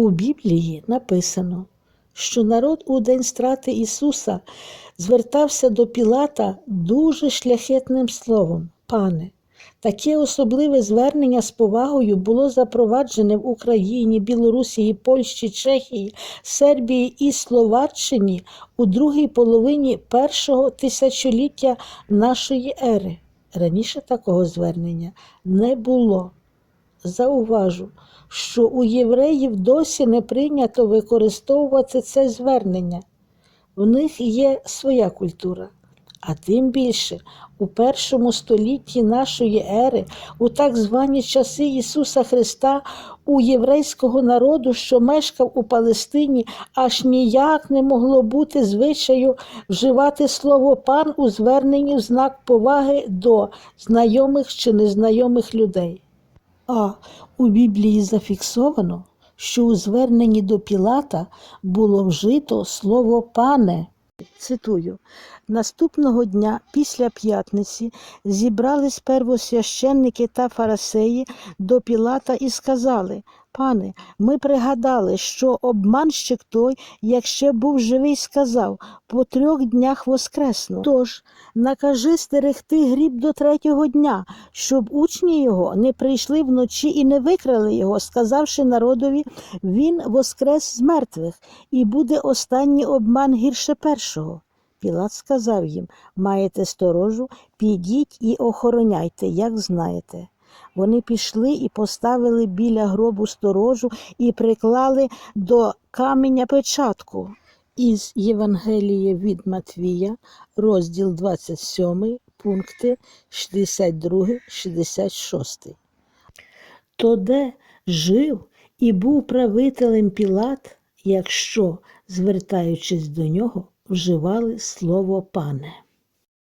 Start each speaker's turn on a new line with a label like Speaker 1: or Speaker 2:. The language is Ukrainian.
Speaker 1: У Біблії написано, що народ у день страти Ісуса звертався до Пілата дуже шляхетним словом Пане. Таке особливе звернення з повагою було запроваджене в Україні, Білорусі, Польщі, Чехії, Сербії і Словаччині у другій половині першого тисячоліття нашої ери. Раніше такого звернення не було. Зауважу, що у євреїв досі не прийнято використовувати це звернення. В них є своя культура. А тим більше у першому столітті нашої ери, у так звані часи Ісуса Христа, у єврейського народу, що мешкав у Палестині, аж ніяк не могло бути звичаю вживати слово пан у зверненні в знак поваги до знайомих чи незнайомих людей. А у Біблії зафіксовано, що у зверненні до Пілата було вжито слово пане. Цитую, наступного дня після п'ятниці зібрались первосвященники та фарисеї до Пілата і сказали: Пане, ми пригадали, що обманщик той, як ще був живий, сказав по трьох днях воскресну. Тож накажи стерегти гріб до третього дня, щоб учні його не прийшли вночі і не викрали його, сказавши народові, він воскрес з мертвих, і буде останній обман гірше першого. Пілат сказав їм: маєте сторожу, підіть і охороняйте, як знаєте. Вони пішли і поставили біля гробу сторожу і приклали до каменя печатку. Із Євангелія від Матвія, розділ 27, пункти 62-66. То де жив і був правителем Пілат, якщо, звертаючись до нього, вживали слово пане.